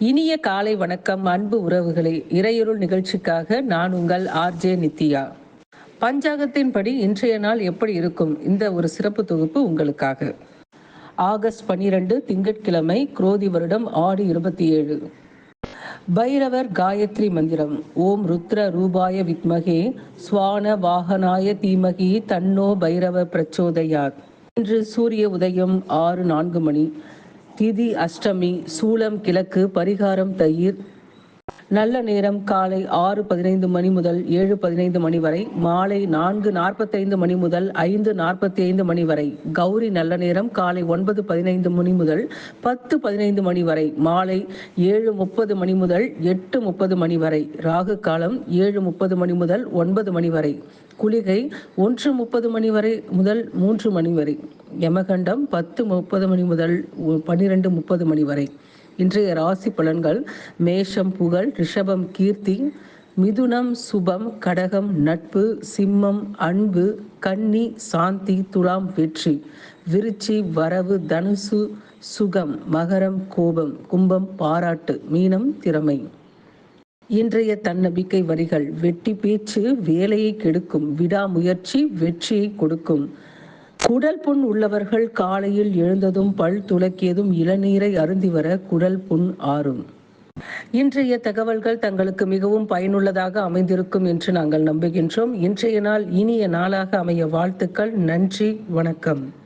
இனிய காலை வணக்கம் அன்பு உறவுகளை. இறையொருள் நிகழ்ச்சிக்காக நான் உங்கள் ஆர்ஜே நித்யா. பஞ்சாங்கத்தின்படி இன்றைய நாள் எப்படி இருக்கும்? இந்த ஒரு சிறப்பு தொகுப்பு உங்களுக்காக. ஆகஸ்ட் பன்னிரண்டு திங்கட்கிழமை குரோதி வருடம் ஆடி இருபத்தி ஏழு. பைரவர் காயத்ரி மந்திரம். ஓம் ருத்ர ரூபாய வித்மகே ஸ்வான வாகனாய தீமகி தன்னோ பைரவ பிரச்சோதையார் இன்று சூரிய உதயம் ஆறு நான்கு மணி. திதி அஷ்டமி சூலம் கிழக்கு பரிகாரம் தயிர். நல்ல நேரம் காலை ஆறு பதினைந்து மணி முதல் ஏழு பதினைந்து மணி வரை மாலை நான்கு நாற்பத்தைந்து மணி முதல் ஐந்து நாற்பத்தி ஐந்து மணி வரை கௌரி நல்ல நேரம் காலை ஒன்பது பதினைந்து மணி முதல் பத்து பதினைந்து மணி வரை மாலை ஏழு முப்பது மணி முதல் எட்டு முப்பது மணி வரை ராகு காலம் ஏழு முப்பது மணி முதல் ஒன்பது மணி வரை குளிகை ஒன்று முப்பது மணி வரை முதல் மூன்று மணி வரை. யமகண்டம் பத்து முப்பது மணி முதல் பன்னிரெண்டு முப்பது மணி வரை. இன்றைய ராசி பலன்கள் மேஷம் புகழ் ரிஷபம் கீர்த்தி மிதுனம் சுபம் கடகம் நட்பு சிம்மம் அன்பு கன்னி சாந்தி துலாம் வெற்றி விருச்சி வரவு தனுசு சுகம் மகரம் கோபம் கும்பம் பாராட்டு மீனம் திறமை. இன்றைய தன்னம்பிக்கை வரிகள் வெட்டி பேச்சு வேலையை கெடுக்கும் விடாமுயற்சி வெற்றியை கொடுக்கும். குடல் புண் உள்ளவர்கள் காலையில் எழுந்ததும் பல் துலக்கியதும் இளநீரை அருந்தி வர குடல் புண் ஆறும். இன்றைய தகவல்கள் தங்களுக்கு மிகவும் பயனுள்ளதாக அமைந்திருக்கும் என்று நாங்கள் நம்புகின்றோம். இன்றைய நாள் இனிய நாளாக அமைய வாழ்த்துக்கள். நன்றி. வணக்கம்.